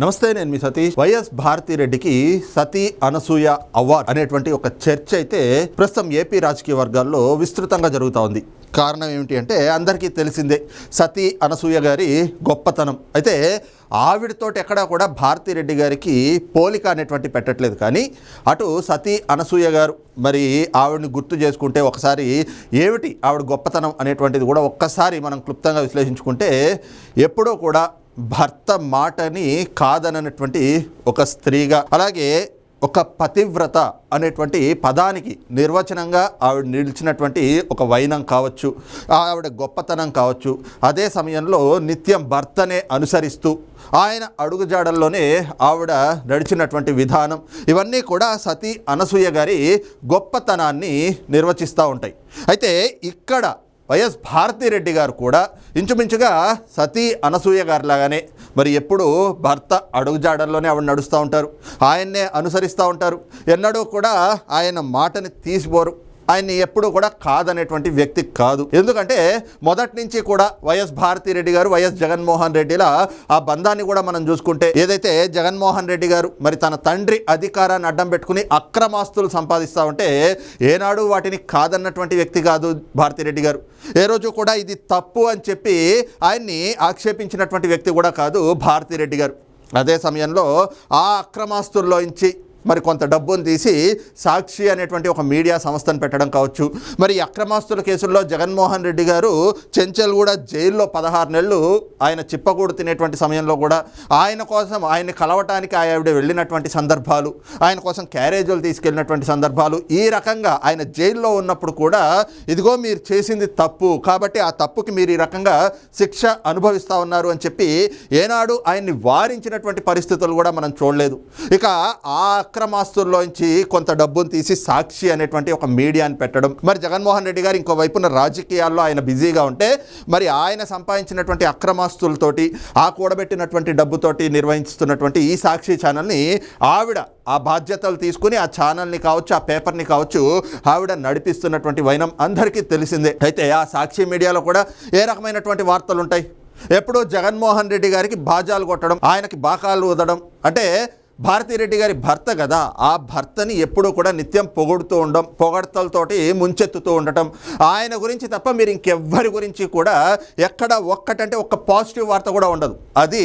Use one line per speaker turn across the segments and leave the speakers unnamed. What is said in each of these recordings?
నమస్తే నేను మీ సతీష్. వైఎస్ భారతిరెడ్డికి సతీ అనసూయ అవార్డ్ అనేటువంటి ఒక చర్చ అయితే ప్రస్తుతం ఏపీ రాజకీయ వర్గాల్లో విస్తృతంగా జరుగుతూ ఉంది. కారణం ఏమిటి అంటే అందరికీ తెలిసిందే సతీ అనసూయ గారి గొప్పతనం. అయితే ఆవిడతోటి ఎక్కడా కూడా భారతిరెడ్డి గారికి పోలిక అనేటువంటి పెట్టట్లేదు. కానీ అటు సతీ అనసూయ గారు మరి ఆవిడని గుర్తు చేసుకుంటే ఒకసారి ఏమిటి ఆవిడ గొప్పతనం అనేటువంటిది కూడా ఒక్కసారి మనం క్లుప్తంగా విశ్లేషించుకుంటే ఎప్పుడో కూడా భర్త మాటని కాదనటువంటి ఒక స్త్రీగా అలాగే ఒక పతివ్రత అనేటువంటి పదానికి నిర్వచనంగా ఆవిడ నిలిచినటువంటి ఒక వైనం కావచ్చు ఆవిడ గొప్పతనం కావచ్చు అదే సమయంలో నిత్యం భర్తనే అనుసరిస్తూ ఆయన అడుగుజాడల్లోనే ఆవిడ నడిచినటువంటి విధానం ఇవన్నీ కూడా సతీ అనసూయ గారి గొప్పతనాన్ని నిర్వచిస్తూ ఉంటాయి. అయితే ఇక్కడ వైఎస్ భారతిరెడ్డి గారు కూడా ఇంచుమించుగా సతీ అనసూయ గారు లాగానే మరి ఎప్పుడు భర్త అడుగుజాడల్లోనే ఆవిడ నడుస్తూ ఉంటారు. ఆయన్నే అనుసరిస్తూ ఉంటారు. ఎన్నడూ కూడా ఆయన మాటని తీసిపోరు. ఆయన్ని ఎప్పుడు కూడా కాదనేటువంటి వ్యక్తి కాదు. ఎందుకంటే మొదటి నుంచి కూడా వైఎస్ భారతిరెడ్డి గారు వైఎస్ జగన్మోహన్ రెడ్డిలా ఆ బంధాన్ని కూడా మనం చూసుకుంటే ఏదైతే జగన్మోహన్ రెడ్డి గారు మరి తన తండ్రి అధికారాన్ని అడ్డం పెట్టుకుని అక్రమాస్తులు సంపాదిస్తూ ఉంటే ఏనాడు వాటిని కాదన్నటువంటి వ్యక్తి కాదు భారతిరెడ్డి గారు. ఏ రోజు కూడా ఇది తప్పు అని చెప్పి ఆయన్ని ఆక్షేపించినటువంటి వ్యక్తి కూడా కాదు భారతిరెడ్డి గారు. అదే సమయంలో ఆ అక్రమాస్తుల్లోంచి మరి కొంత డబ్బును తీసి సాక్షి అనేటువంటి ఒక మీడియా సంస్థను పెట్టడం కావచ్చు. మరి అక్రమాస్తుల కేసుల్లో జగన్మోహన్ రెడ్డి గారు చెంచల్ కూడా జైల్లో పదహారు నెలలు ఆయన చిప్పకూడు తినేటువంటి సమయంలో కూడా ఆయన కోసం ఆయన్ని కలవటానికి ఆవిడ వెళ్ళినటువంటి సందర్భాలు ఆయన కోసం క్యారేజీలు తీసుకెళ్ళినటువంటి సందర్భాలు ఈ రకంగా ఆయన జైల్లో ఉన్నప్పుడు కూడా ఇదిగో మీరు చేసింది తప్పు కాబట్టి ఆ తప్పుకి మీరు ఈ రకంగా శిక్ష అనుభవిస్తూ ఉన్నారు అని చెప్పి ఏనాడు ఆయన్ని వారించినటువంటి పరిస్థితులు కూడా మనం చూడలేదు. ఇక ఆ అక్రమాస్తుల్లోంచి కొంత డబ్బును తీసి సాక్షి అనేటువంటి ఒక మీడియాని పెట్టడం. మరి జగన్మోహన్ రెడ్డి గారు ఇంకో వైపున రాజకీయాల్లో ఆయన బిజీగా ఉంటే మరి ఆయన సంపాదించినటువంటి అక్రమాస్తులతోటి ఆ కూడబెట్టినటువంటి డబ్బుతోటి నిర్వహిస్తున్నటువంటి ఈ సాక్షి ఛానల్ని ఆవిడ ఆ బాధ్యతలు తీసుకుని ఆ ఛానల్ని కావచ్చు ఆ పేపర్ని కావచ్చు ఆవిడ నడిపిస్తున్నటువంటి వైనం అందరికీ తెలిసిందే. అయితే ఆ సాక్షి మీడియాలో కూడా ఏ రకమైనటువంటి వార్తలు ఉంటాయి ఎప్పుడూ జగన్మోహన్ రెడ్డి గారికి బాజాలు కొట్టడం ఆయనకి బాకాలు ఊదడం. అంటే భారతిరెడ్డి గారి భర్త కదా ఆ భర్తని ఎప్పుడూ కూడా నిత్యం పొగుడుతూ ఉండడం పొగడతలతోటి ముంచెత్తుతూ ఉండటం. ఆయన గురించి తప్ప మీరు ఇంకెవ్వరి గురించి కూడా ఎక్కడ ఒక్కటంటే ఒక్క పాజిటివ్ వార్త కూడా ఉండదు. అది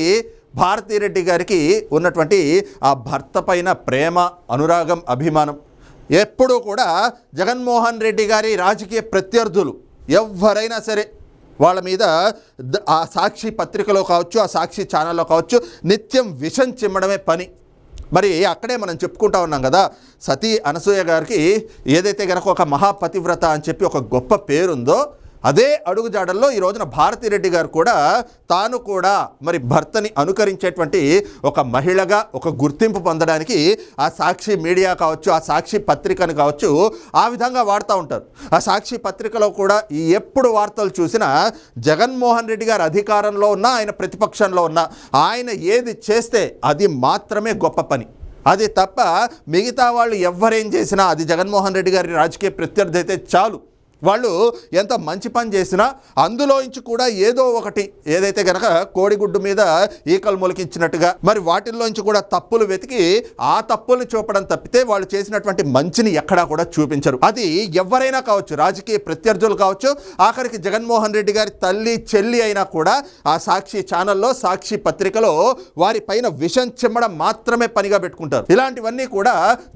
భారతిరెడ్డి గారికి ఉన్నటువంటి ఆ భర్త పైన ప్రేమ అనురాగం అభిమానం. ఎప్పుడూ కూడా జగన్మోహన్ రెడ్డి గారి రాజకీయ ప్రత్యర్థులు ఎవరైనా సరే వాళ్ళ మీద ఆ సాక్షి పత్రికలో కావచ్చు ఆ సాక్షి ఛానల్లో కావచ్చు నిత్యం విషం చిమ్మడమే పని. మరి అక్కడే మనం చెప్పుకుంటా ఉన్నాం కదా సతీ అనసూయ గారికి ఏదైతే గనక ఒక మహాపతివ్రత అని చెప్పి ఒక గొప్ప పేరుందో అదే అడుగుజాడల్లో ఈ రోజున భారతిరెడ్డి గారు కూడా తాను కూడా మరి భర్తని అనుకరించేటువంటి ఒక మహిళగా ఒక గుర్తింపు పొందడానికి ఆ సాక్షి మీడియా కావచ్చు ఆ సాక్షి పత్రికను కావచ్చు ఆ విధంగా వాడుతూ ఉంటారు. ఆ సాక్షి పత్రికలో కూడా ఈ ఎప్పుడు వార్తలు చూసినా జగన్మోహన్ రెడ్డి గారు అధికారంలో ఉన్నా ఆయన ప్రతిపక్షంలో ఉన్నా ఆయన ఏది చేస్తే అది మాత్రమే గొప్ప పని. అది తప్ప మిగతా వాళ్ళు ఎవరేం చేసినా అది జగన్మోహన్ రెడ్డి గారి రాజకీయ ప్రత్యర్థి అయితే చాలు. వాళ్ళు ఎంత మంచి పని చేసినా అందులోంచి కూడా ఏదో ఒకటి ఏదైతే గనక కోడిగుడ్డు మీద ఈకలు మొలికించినట్టుగా మరి వాటిల్లోంచి కూడా తప్పులు వెతికి ఆ తప్పుల్ని చూపడం తప్పితే వాళ్ళు చేసినటువంటి మంచిని ఎక్కడా కూడా చూపించరు. అది ఎవరైనా కావచ్చు రాజకీయ ప్రత్యర్థులు కావచ్చు ఆఖరికి జగన్మోహన్ రెడ్డి గారి తల్లి చెల్లి అయినా కూడా ఆ సాక్షి ఛానల్లో సాక్షి పత్రికలో వారి పైన విషం చిమ్మడం మాత్రమే పనిగా పెట్టుకుంటారు. ఇలాంటివన్నీ కూడా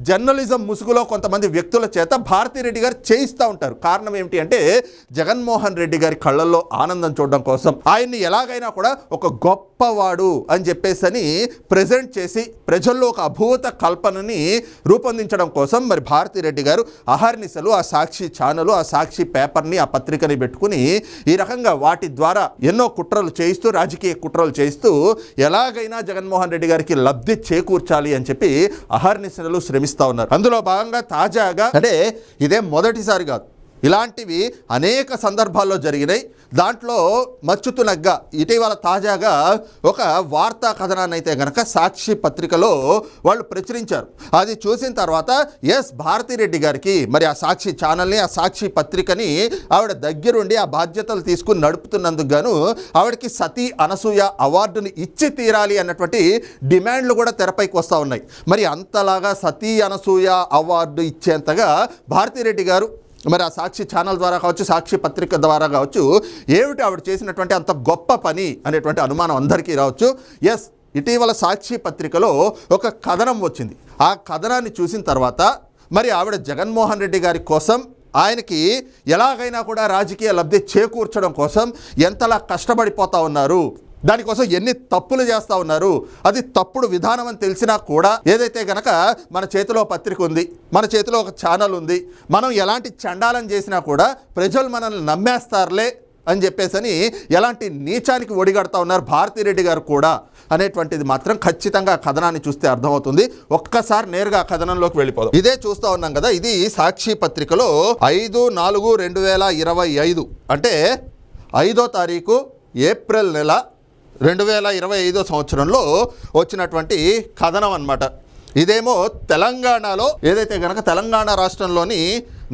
జర్నలిజం ముసుగులో కొంతమంది వ్యక్తుల చేత భారతీరెడ్డి గారు చేయిస్తూ ఉంటారు. కారణం ఏమిటి అంటే జగన్మోహన్ రెడ్డి గారి కళ్ళల్లో ఆనందం చూడడం కోసం ఆయన్ని ఎలాగైనా కూడా ఒక గొప్పవాడు అని చెప్పేసి అని ప్రజెంట్ చేసి ప్రజల్లో ఒక అభూత కల్పనని రూపొందించడం కోసం మరి భారతిరెడ్డి గారు అహర్నిశలు ఆ సాక్షి ఛానల్ ఆ సాక్షి పేపర్ని ఆ పత్రికని పెట్టుకుని ఈ రకంగా వాటి ద్వారా ఎన్నో కుట్రలు చేయిస్తూ రాజకీయ కుట్రలు చేయిస్తూ ఎలాగైనా జగన్మోహన్ రెడ్డి గారికి లబ్ధి చేకూర్చాలి అని చెప్పి అహర్నిశలు శ్రమిస్తూ ఉన్నారు. అందులో భాగంగా తాజాగా అంటే ఇదే మొదటిసారి కాదు ఇలాంటివి అనేక సందర్భాల్లో జరిగినాయి. దాంట్లో మచ్చుతునగ్గా ఇటీవల తాజాగా ఒక వార్తా కథనాన్ని అయితే గనక సాక్షి పత్రికలో వాళ్ళు ప్రచురించారు. అది చూసిన తర్వాత ఎస్ భారతిరెడ్డి గారికి మరి ఆ సాక్షి ఛానల్ని ఆ సాక్షి పత్రికని ఆవిడ దగ్గరుండి ఆ బాధ్యతలు తీసుకుని నడుపుతున్నందుకు గాను ఆవిడకి సతీ అనసూయ అవార్డుని ఇచ్చి తీరాలి అన్నటువంటి డిమాండ్లు కూడా తెరపైకి వస్తూ ఉన్నాయి. మరి అంతలాగా సతీ అనసూయ అవార్డు ఇచ్చేంతగా భారతిరెడ్డి గారు మరి ఆ సాక్షి ఛానల్ ద్వారా కావచ్చు సాక్షి పత్రిక ద్వారా కావచ్చు ఏమిటి ఆవిడ చేసినటువంటి అంత గొప్ప పని అనేటువంటి అనుమానం అందరికీ రావచ్చు. ఎస్ ఇటీవల సాక్షి పత్రికలో ఒక కథనం వచ్చింది. ఆ కథనాన్ని చూసిన తర్వాత మరి ఆవిడ జగన్మోహన్ రెడ్డి గారి కోసం ఆయనకి ఎలాగైనా కూడా రాజకీయ లబ్ధి చేకూర్చడం కోసం ఎంతలా కష్టపడిపోతా ఉన్నారు? దానికోసం ఎన్ని తప్పులు చేస్తూ ఉన్నారు? అది తప్పుడు విధానం అని తెలిసినా కూడా ఏదైతే గనక మన చేతిలో పత్రిక ఉంది మన చేతిలో ఒక ఛానల్ ఉంది మనం ఎలాంటి చండాలం చేసినా కూడా ప్రజలు మనల్ని నమ్మేస్తారులే అని చెప్పేసని ఎలాంటి నీచానికి ఒడిగడతా ఉన్నారు భారతిరెడ్డి గారు కూడా అనేటువంటిది మాత్రం ఖచ్చితంగా కథనాన్ని చూస్తే అర్థమవుతుంది. ఒక్కసారి నేరుగా కథనంలోకి వెళ్ళిపోదాం. ఇదే చూస్తూ ఉన్నాం కదా ఇది సాక్షి పత్రికలో ఐదు నాలుగు రెండు వేల ఇరవై ఐదు అంటే ఐదో తారీఖు ఏప్రిల్ నెల రెండు వేల ఇరవై ఐదో సంవత్సరంలో వచ్చినటువంటి కథనం అన్నమాట. ఇదేమో తెలంగాణలో ఏదైతే కనుక తెలంగాణ రాష్ట్రంలోని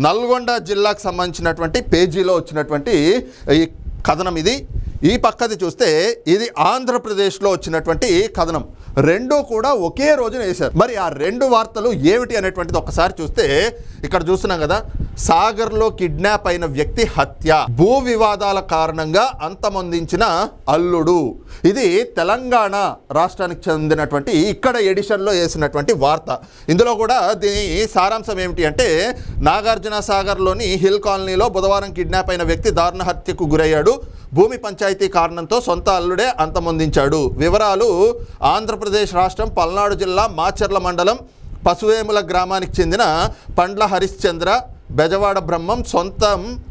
నల్గొండ జిల్లాకు సంబంధించినటువంటి పేజీలో వచ్చినటువంటి ఈ కథనం ఇది. ఈ పక్కది చూస్తే ఇది ఆంధ్రప్రదేశ్లో వచ్చినటువంటి కథనం. రెండూ కూడా ఒకే రోజున వేశారు. మరి ఆ రెండు వార్తలు ఏమిటి అనేటువంటిది ఒకసారి చూస్తే ఇక్కడ చూస్తున్నాం కదా సాగర్లో కిడ్నాప్ అయిన వ్యక్తి హత్య భూ వివాదాల కారణంగా అంతమొందించిన అల్లుడు. ఇది తెలంగాణ రాష్ట్రానికి చెందినటువంటి ఇక్కడ ఎడిషన్లో వేసినటువంటి వార్త. ఇందులో కూడా దీని సారాంశం ఏమిటి అంటే నాగార్జున సాగర్లోని హిల్ కాలనీలో బుధవారం కిడ్నాప్ అయిన వ్యక్తి దారుణ హత్యకు గురయ్యాడు. భూమి పంచాయతీ కారణంతో సొంత అల్లుడే అంతమొందించాడు. వివరాలు ఆంధ్రప్రదేశ్ రాష్ట్రం పల్నాడు జిల్లా మాచర్ల మండలం పశువేముల గ్రామానికి చెందిన పండ్ల హరిశ్చంద్ర బెజవాడ బ్రహ్మం సొంతం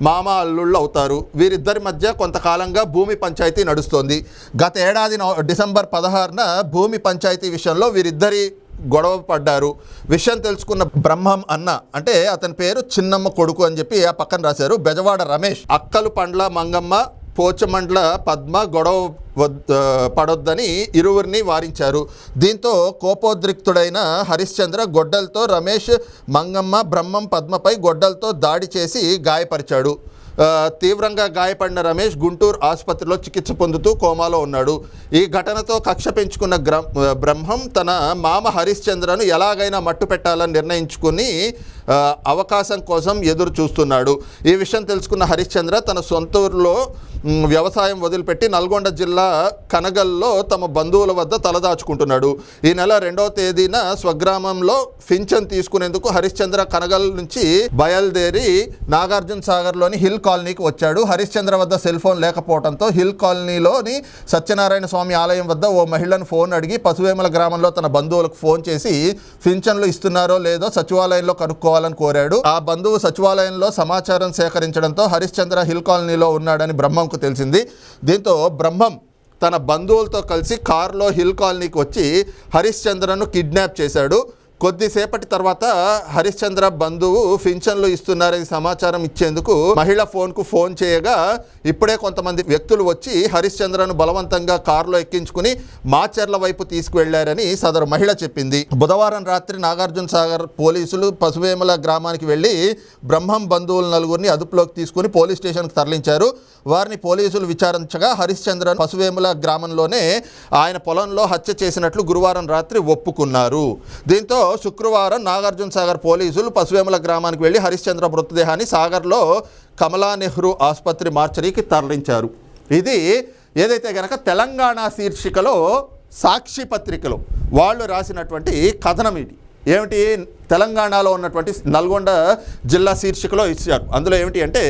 మామ అల్లుళ్ళు అవుతారు. వీరిద్దరి మధ్య కొంతకాలంగా భూమి పంచాయతీ నడుస్తోంది. గత ఏడాది నవ- డిసెంబర్ పదహారున భూమి పంచాయతీ విషయంలో వీరిద్దరి గొడవ పడ్డారు. విషయం తెలుసుకున్న బ్రహ్మం అన్న అంటే అతని పేరు చిన్నమ్మ కొడుకు అని చెప్పి ఆ పక్కన రాశారు. బెజవాడ రమేష్. అక్కలు పండ్ల మంగమ్మ పోచమండ్ల పద్మ గొడవ పడొద్దని ఇరువురిని వారించారు. దీంతో కోపోద్రిక్తుడైన హరిశ్చంద్ర గొడ్డలతో రమేష్ మంగమ్మ బ్రహ్మం పద్మపై గొడ్డలతో దాడి చేసి గాయపరిచాడు. తీవ్రంగా గాయపడిన రమేష్ గుంటూరు ఆసుపత్రిలో చికిత్స పొందుతూ కోమాలో ఉన్నాడు. ఈ ఘటనతో కక్ష పెంచుకున్న బ్రహ్మం తన మామ హరిశ్చంద్రను ఎలాగైనా మట్టు పెట్టాలని నిర్ణయించుకుని అవకాశం కోసం ఎదురు చూస్తున్నాడు ఈ విషయం తెలుసుకున్న హరిశ్చంద్ర తన సొంత ఊరిలో వ్యవసాయం వదిలిపెట్టి నల్గొండ జిల్లా కనగల్లో తమ బంధువుల వద్ద తలదాచుకుంటున్నాడు ఈ నెల రెండవ తేదీన స్వగ్రామంలో ఫించన్ తీసుకునేందుకు హరిశ్చంద్ర కనగల్ నుంచి బయలుదేరి నాగార్జున సాగర్లోని హిల్ కాలనీకి వచ్చాడు. హరిశ్చంద్ర వద్ద సెల్ ఫోన్ లేకపోవడంతో హిల్ కాలనీలోని సత్యనారాయణ స్వామి ఆలయం వద్ద ఓ మహిళను ఫోన్ అడిగి పశువేమల గ్రామంలో తన బంధువులకు ఫోన్ చేసి ఫించన్లు ఇస్తున్నారో లేదో సచివాలయంలో కనుక్కోవాలని కోరాడు. ఆ బంధువు సచివాలయంలో సమాచారం సేకరించడంతో హరిశ్చంద్ర హిల్ కాలనీలో ఉన్నాడని బ్రహ్మం బ్రహ్మంకు తెలిసింది. దీంతో బ్రహ్మం తన బంధువులతో కలిసి కారులో హిల్ కాలనీకి వచ్చి హరిశ్చంద్రను కిడ్నాప్ చేశాడు. కొద్దిసేపటి తర్వాత హరిశ్చంద్ర బంధువు పింఛన్లు ఇస్తున్నారని సమాచారం ఇచ్చేందుకు మహిళ ఫోన్కు ఫోన్ చేయగా ఇప్పుడే కొంతమంది వ్యక్తులు వచ్చి హరిశ్చంద్రను బలవంతంగా కారులో ఎక్కించుకుని మాచర్ల వైపు తీసుకువెళ్ళారని సదరు మహిళ చెప్పింది. బుధవారం రాత్రి నాగార్జున సాగర్ పోలీసులు పశువేముల గ్రామానికి వెళ్ళి బ్రహ్మం బంధువుల నలుగురిని అదుపులోకి తీసుకుని పోలీస్ స్టేషన్కి తరలించారు. వారిని పోలీసులు విచారించగా హరిశ్చంద్ర పశువేముల గ్రామంలోనే ఆయన పొలంలో హత్య చేసినట్లు గురువారం రాత్రి ఒప్పుకున్నారు. దీంతో శుక్రవారం నాగార్జున సాగర్ పోలీసులు పశువేముల గ్రామానికి వెళ్ళి హరిశ్చంద్ర మృతదేహాన్ని సాగర్లో కమలా నెహ్రూ ఆసుపత్రి మార్చరీకి తరలించారు. ఇది ఏదైతే గనక తెలంగాణ శీర్షికలో సాక్షి పత్రికలో వాళ్ళు రాసినటువంటి కథనం ఇది. ఏమిటి? తెలంగాణలో ఉన్నటువంటి నల్గొండ జిల్లా శీర్షికలో ఇచ్చారు. అందులో ఏమిటి అంటే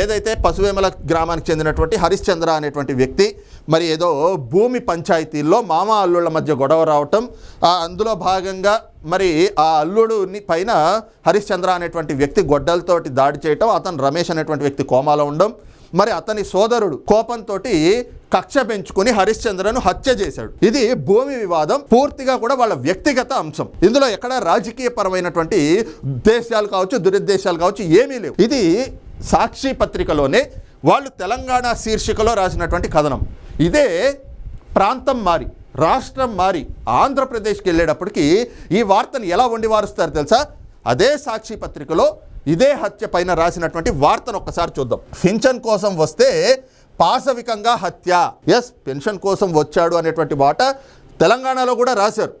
ఏదైతే పశువేమల గ్రామానికి చెందినటువంటి హరిశ్చంద్ర అనేటువంటి వ్యక్తి మరి ఏదో భూమి పంచాయతీల్లో మామ అల్లుళ్ళ మధ్య గొడవ రావటం అందులో భాగంగా మరి ఆ అల్లుడుని పైన హరిశ్చంద్ర అనేటువంటి వ్యక్తి గొడ్డలతోటి దాడి చేయటం అతను రమేష్ అనేటువంటి వ్యక్తి కోమాలో ఉండడం మరి అతని సోదరుడు కోపంతో కక్ష పెంచుకొని హరిశ్చంద్రను హత్య చేశాడు. ఇది భూమి వివాదం పూర్తిగా కూడా వాళ్ళ వ్యక్తిగత అంశం. ఇందులో ఎక్కడ రాజకీయ పరమైనటువంటి ఉద్దేశాలు కావచ్చు దురుద్దేశాలు కావచ్చు ఏమీ లేవు. ఇది సాక్షి పత్రికలోనే వాళ్ళు తెలంగాణ శీర్షికలో రాసినటువంటి కథనం. ఇదే ప్రాంతం మారి రాష్ట్రం మారి ఆంధ్రప్రదేశ్కి వెళ్ళేటప్పటికి ఈ వార్తను ఎలా వండి వారుస్తారు తెలుసా? అదే సాక్షి పత్రికలో ఇదే హత్య పైన రాసినటువంటి వార్తను ఒక్కసారి చూద్దాం. పెన్షన్ కోసం వస్తే పాశవికంగా హత్య. ఎస్ పెన్షన్ కోసం వచ్చాడు అనేటువంటి మాట తెలంగాణలో కూడా రాశారు.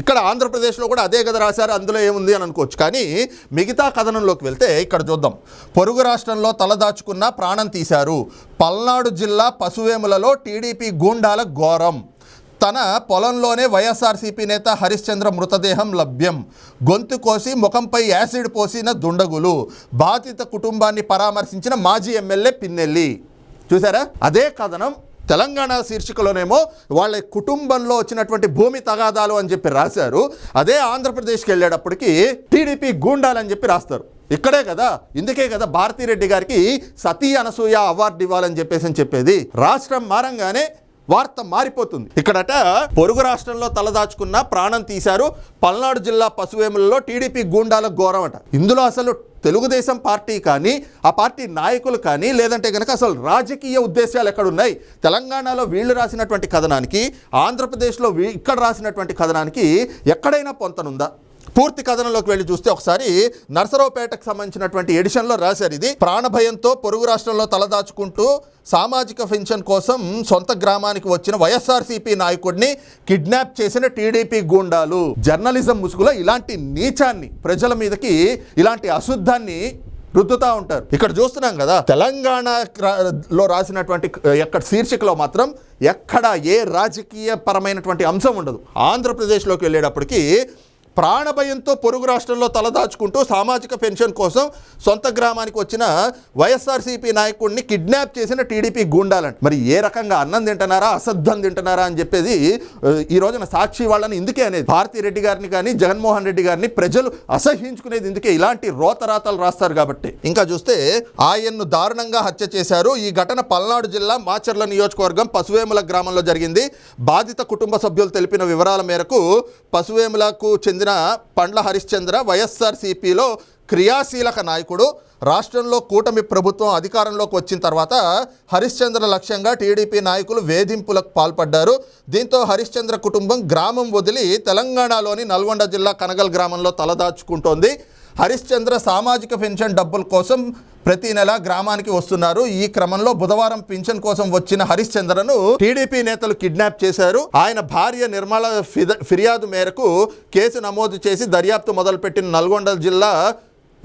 ఇక్కడ ఆంధ్రప్రదేశ్లో కూడా అదే కదా రాశారు అందులో ఏముంది అని అనుకోవచ్చు. కానీ మిగతా కథనంలోకి వెళ్తే ఇక్కడ చూద్దాం. పొరుగు రాష్ట్రంలో తలదాచుకున్న ప్రాణం తీశారు. పల్నాడు జిల్లా పశువేములలో టీడీపీ గూండాల ఘోరం. తన పొలంలోనే వైఎస్ఆర్సీపీ నేత హరిశ్చంద్ర మృతదేహం లభ్యం. గొంతు కోసి ముఖంపై యాసిడ్ పోసిన దుండగులు. బాధిత కుటుంబాన్ని పరామర్శించిన మాజీ ఎమ్మెల్యే పిన్నెల్లి. చూసారా అదే కథనం తెలంగాణ శీర్షికలోనేమో వాళ్ళ కుటుంబంలో వచ్చినటువంటి భూమి తగాదాలు అని చెప్పి రాశారు. అదే ఆంధ్రప్రదేశ్కి వెళ్ళేటప్పటికి టీడీపీ గూండాలని చెప్పి రాస్తారు. ఇక్కడే కదా ఇందుకే కదా భారతీరెడ్డి గారికి సతీ అనసూయ అవార్డు ఇవ్వాలని చెప్పేసి అని చెప్పేది. రాష్ట్రం మారంగానే వార్త మారిపోతుంది. ఇక్కడట పొరుగు రాష్ట్రంలో తలదాచుకున్న ప్రాణం తీశారు పల్నాడు జిల్లా పశువేములలో టీడీపీ గూండాల ఘోరం అట ఇందులో అసలు తెలుగుదేశం పార్టీ కానీ ఆ పార్టీ నాయకులు కానీ లేదంటే కనుక అసలు రాజకీయ ఉద్దేశాలు ఎక్కడున్నాయి? తెలంగాణలో వీళ్ళు రాసినటువంటి కథనానికి ఆంధ్రప్రదేశ్లో వీ ఇక్కడ రాసినటువంటి కథనానికి ఎక్కడైనా పొంతనుందా? పూర్తి కథనంలోకి వెళ్ళి చూస్తే ఒకసారి నర్సరావుపేటకు సంబంధించినటువంటి ఎడిషన్లో రాశారు ఇది. ప్రాణభయంతో పొరుగు రాష్ట్రంలో తలదాచుకుంటూ సామాజిక పెన్షన్ కోసం సొంత గ్రామానికి వచ్చిన వైఎస్ఆర్సీపీ నాయకుడిని కిడ్నాప్ చేసిన టీడీపీ గూండాలు. జర్నలిజం ముసుగులో ఇలాంటి నీచాన్ని ప్రజల మీదకి ఇలాంటి అశుద్ధాన్ని రుద్దుతా ఉంటారు. ఇక్కడ చూస్తున్నాం కదా తెలంగాణ లో రాసినటువంటి ఎక్కడ శీర్షికలో మాత్రం ఎక్కడ ఏ రాజకీయ పరమైనటువంటి అంశం ఉండదు. ఆంధ్రప్రదేశ్లోకి వెళ్ళేటప్పటికి ప్రాణభయంతో పొరుగు రాష్ట్రంలో తలదాచుకుంటూ సామాజిక పెన్షన్ కోసం సొంత గ్రామానికి వచ్చిన వైఎస్ఆర్సీపీ నాయకుడిని కిడ్నాప్ చేసిన టీడీపీ గూండాలంట. మరి ఏ రకంగా అన్నం తింటున్నారా అసద్ధం తింటున్నారా అని చెప్పేది ఈ రోజున సాక్షి వాళ్ళని ఇందుకే అనేది భారతీ రెడ్డి గారిని కానీ జగన్మోహన్ రెడ్డి గారిని ప్రజలు అసహించుకునేది ఇందుకే. ఇలాంటి రోతరాతలు రాస్తారు కాబట్టి. ఇంకా చూస్తే ఆయన్ను దారుణంగా హత్య చేశారు. ఈ ఘటన పల్నాడు జిల్లా మాచర్ల నియోజకవర్గం పశువేముల గ్రామంలో జరిగింది. బాధిత కుటుంబ సభ్యులు తెలిపిన వివరాల మేరకు పశువేములకు చెందిన పండ్ల హరిశ్చంద్ర వైఎస్ఆర్సీపీలో క్రియాశీలక నాయకుడు. రాష్ట్రంలో కూటమి ప్రభుత్వం అధికారంలోకి వచ్చిన తర్వాత హరిశ్చంద్ర లక్ష్యంగా టీడీపీ నాయకులు వేధింపులకు పాల్పడ్డారు. దీంతో హరిశ్చంద్ర కుటుంబం గ్రామం వదిలి తెలంగాణలోని నల్గొండ జిల్లా కనగల్ గ్రామంలో తలదాచుకుంటోంది. హరిశ్చంద్ర సామాజిక పెన్షన్ డబ్బుల కోసం ప్రతి నెల గ్రామానికి వస్తున్నారు. ఈ క్రమంలో బుధవారం పింఛన్ కోసం వచ్చిన హరిశ్చంద్రను టీడీపీ నేతలు కిడ్నాప్ చేశారు. ఆయన భార్య నిర్మల ఫిద- ఫిర్యాదు మేరకు కేసు నమోదు చేసి దర్యాప్తు మొదలుపెట్టిన నల్గొండ జిల్లా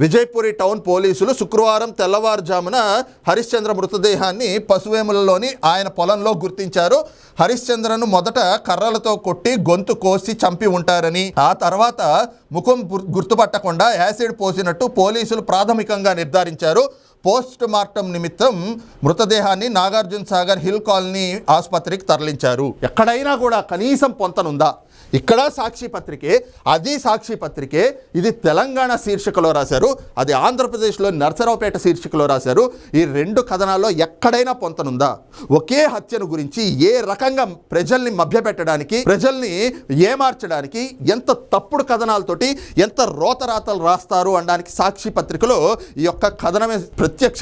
విజయపురి టౌన్ పోలీసులు శుక్రవారం తెల్లవారుజామున హరిశ్చంద్ర మృతదేహాన్ని పశువేములలోని ఆయన పొలంలో గుర్తించారు. హరిశ్చంద్రను మొదట కర్రలతో కొట్టి గొంతు కోసి చంపి ఉంటారని ఆ తర్వాత ముఖం గుర్- గుర్తుపట్టకుండా యాసిడ్ పోసినట్టు పోలీసులు ప్రాథమికంగా నిర్ధారించారు. పోస్ట్ మార్టం నిమిత్తం మృతదేహాన్ని నాగార్జున సాగర్ హిల్ కాలనీ ఆసుపత్రికి తరలించారు. ఎక్కడైనా కూడా కనీసం పొంతనుందా? ఇక్కడ సాక్షి పత్రికే అది సాక్షి పత్రికే ఇది తెలంగాణ శీర్షికలో రాశారు అది ఆంధ్రప్రదేశ్లో నర్సరావుపేట శీర్షికలో రాశారు. ఈ రెండు కథనాల్లో ఎక్కడైనా పొంతనుందా? ఒకే హత్యను గురించి ఏ రకంగా ప్రజల్ని మభ్యపెట్టడానికి ప్రజల్ని ఏమార్చడానికి ఎంత తప్పుడు కథనాలతోటి ఎంత రోతరాతలు రాస్తారు అనడానికి సాక్షి పత్రికలో ఈ యొక్క కథనమే ప్రత్యక్ష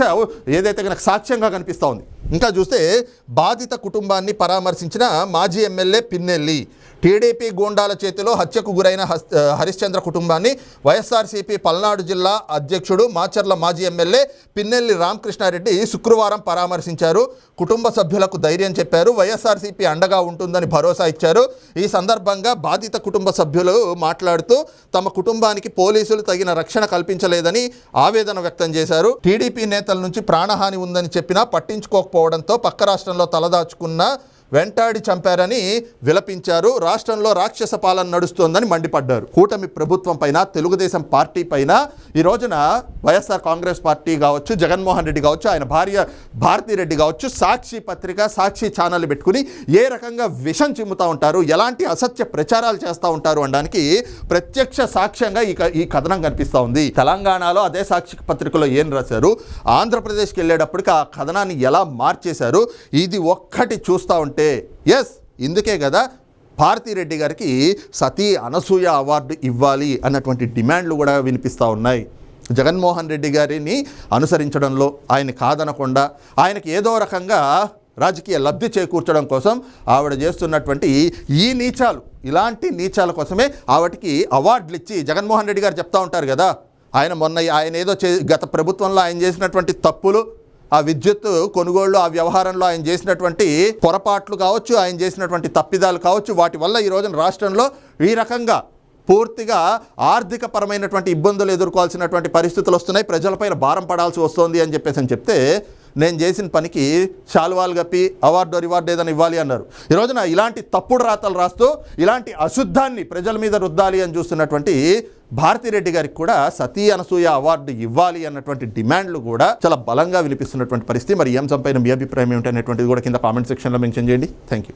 ఏదైతే కనుక సాక్ష్యంగా కనిపిస్తూ ఉంది. ఇంకా చూస్తే బాధిత కుటుంబాన్ని పరామర్శించిన మాజీ ఎమ్మెల్యే పిన్నెల్లి. టీడీపీ గోండాల చేతిలో హత్యకు గురైన హస్- హరిశ్చంద్ర కుటుంబాన్ని వైఎస్ఆర్సీపీ పల్నాడు జిల్లా అధ్యక్షుడు మాచర్ల మాజీ ఎమ్మెల్యే పిన్నెల్లి రామకృష్ణారెడ్డి శుక్రవారం పరామర్శించారు. కుటుంబ సభ్యులకు ధైర్యం చెప్పారు. వైఎస్ఆర్సీపీ అండగా ఉంటుందని భరోసా ఇచ్చారు. ఈ సందర్భంగా బాధిత కుటుంబ సభ్యులు మాట్లాడుతూ తమ కుటుంబానికి పోలీసులు తగిన రక్షణ కల్పించలేదని ఆవేదన వ్యక్తం చేశారు. టీడీపీ నేతల నుంచి ప్రాణహాని ఉందని చెప్పినా లేకపోవడంతో పక్క రాష్ట్రంలో తలదాచుకున్న వెంటాడి చంపారని విలపించారు. రాష్ట్రంలో రాక్షస పాలన నడుస్తోందని మండిపడ్డారు. కూటమి ప్రభుత్వం పైన తెలుగుదేశం పార్టీ పైన ఈ రోజున వైఎస్ఆర్ కాంగ్రెస్ పార్టీ కావచ్చు జగన్మోహన్ రెడ్డి కావచ్చు ఆయన భార్య భారతిరెడ్డి కావచ్చు సాక్షి పత్రిక సాక్షి ఛానల్ పెట్టుకుని ఏ రకంగా విషం చిమ్ముతూ ఉంటారు ఎలాంటి అసత్య ప్రచారాలు చేస్తూ ఉంటారు అనడానికి ప్రత్యక్ష సాక్ష్యంగా ఈ క- ఈ కథనం కనిపిస్తూ ఉంది. తెలంగాణలో అదే సాక్షి పత్రికలో ఏం రాశారు? ఆంధ్రప్రదేశ్కి వెళ్ళేటప్పటికి ఆ కథనాన్ని ఎలా మార్చేశారు? ఇది ఒక్కటి చూస్తూ ఉంటే ఎస్ ఇందుకే కదా భారతిరెడ్డి గారికి సతీ అనసూయ అవార్డు ఇవ్వాలి అన్నటువంటి డిమాండ్లు కూడా వినిపిస్తూ ఉన్నాయి. జగన్మోహన్ రెడ్డి గారిని అనుసరించడంలో ఆయన కాదనకుండా ఆయనకి ఏదో రకంగా రాజకీయ లబ్ధి చేకూర్చడం కోసం ఆవిడ చేస్తున్నటువంటి ఈ నీచాలు ఇలాంటి నీచాల కోసమే ఆవిడకి అవార్డులు ఇచ్చి జగన్మోహన్ రెడ్డి గారు చెప్తా ఉంటారు కదా. ఆయన మొన్న ఆయన ఏదో చే గత ప్రభుత్వంలో ఆయన చేసినటువంటి తప్పులు ఆ విద్యుత్ కొనుగోళ్ళు ఆ వ్యవహారంలో ఆయన చేసినటువంటి పొరపాట్లు కావచ్చు ఆయన చేసినటువంటి తప్పిదాలు కావచ్చు వాటి వల్ల ఈ రోజున రాష్ట్రంలో ఈ రకంగా పూర్తిగా ఆర్థిక పరమైనటువంటి ఇబ్బందులు ఎదుర్కోవాల్సినటువంటి పరిస్థితులు వస్తున్నాయి. ప్రజలపైన భారం పడాల్సి వస్తుంది అని చెప్పేసి అని చెప్తే నేను చేసిన పనికి శాలువాలు కప్పి అవార్డు రివార్డు ఏదైనా ఇవ్వాలి అన్నారు. ఈ రోజున ఇలాంటి తప్పుడు రాతలు రాస్తూ ఇలాంటి అశుద్ధాన్ని ప్రజల మీద రుద్దాలి అని చూస్తున్నటువంటి భారతిరెడ్డి గారికి కూడా సతీ అనసూయ అవార్డు ఇవ్వాలి అన్నటువంటి డిమాండ్లు కూడా చాలా బలంగా వినిపిస్తున్నటువంటి పరిస్థితి. మరి ఈ అంశంపైన మీ అభిప్రాయం ఏమిటనేటువంటిది కూడా కింద కామెంట్ సెక్షన్లో మెన్షన్ చేయండి. Thank you